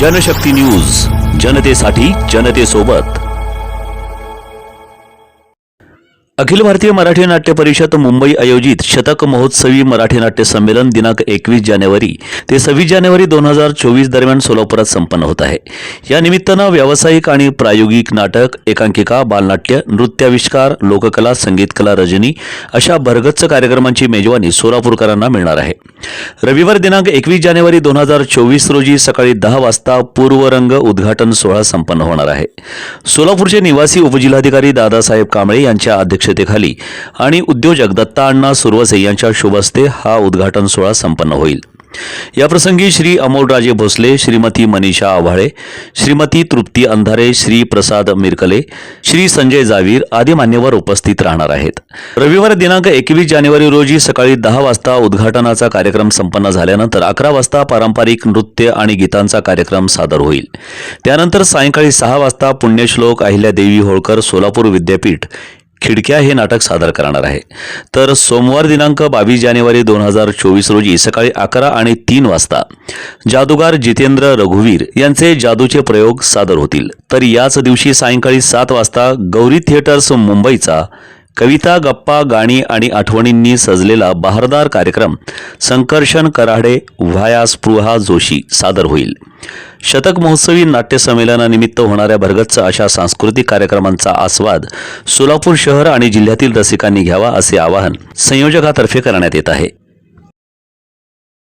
Janshakti news जनतेसाठी जनतेसोबत. अखिल भारतीय मराठी नाट्य परिषद मुंबई आयोजित शतक महोत्सवी मराठी नाट्य संमेलन दिनांक एकवीस जानेवारी ते सव्वीस जानेवारी दोन हजार चोवीस दरम्यान सोलापुरात संपन्न होत आहे. या निमित्तानं व्यावसायिक आणि प्रायोगिक नाटक एकांकिका बालनाट्य नृत्याविष्कार लोककला संगीतकला रजनी अशा भरगच्च कार्यक्रमांची मेजवानी सोलापूरकरांना मिळणार आहे. रविवार दिनांक एकवीस जानेवारी दोन हजार चोवीस रोजी सकाळी दहा वाजता पूर्वरंग उद्घाटन सोहळा संपन्न होणार आहे. सोलापूरचे निवासी उपजिल्हाधिकारी दादासाहेब कांबळे यांच्या अध्यक्षतेखाली आणि उद्योजक दत्ता अण्णा सुरवसे यांच्या शुभ हस्ते हा उद्घाटन सोहळा संपन्न होईल. याप्रसंगी श्री अमोलराजे भोसले श्रीमती मनीषा आव्हाळे श्रीमती तृप्ती अंधारे श्री प्रसाद मिरकले श्री संजय जावीर आदी मान्यवर उपस्थित राहणार आहेत. रविवार दिनांक एकवीस जानेवारी रोजी सकाळी दहा वाजता उद्घाटनाचा कार्यक्रम संपन्न झाल्यानंतर अकरा वाजता पारंपरिक नृत्य आणि गीतांचा कार्यक्रम सादर होईल. त्यानंतर सायंकाळी सहा वाजता पुण्यश्लोक अहिल्यादेवी होळकर सोलापूर विद्यापीठ खिडक्या हे नाटक सादर करणार आहे. तर सोमवार दिनांक बावीस जानेवारी दोन हजार चोवीस रोजी सकाळी अकरा आणि तीन वाजता जादूगार जितेंद्र रघुवीर यांचे जादूचे प्रयोग सादर होतील. तर याच दिवशी सायंकाळी सात वाजता गौरी थिएटर्स मुंबईचा कविता गप्पा गाणी आणि आठवणींनी सजलेला बहारदार कार्यक्रम संकर्षण कराडे व्हाया स्पृहा जोशी सादर होईल. शतक महोत्सवी नाट्य संमेलनानिमित्त होणाऱ्या भरगच्च अशा सांस्कृतिक कार्यक्रमांचा आस्वाद सोलापूर शहर आणि जिल्ह्यातील रसिकांनी घ्यावा असे आवाहन संयोजकातर्फे करण्यात येत आहे.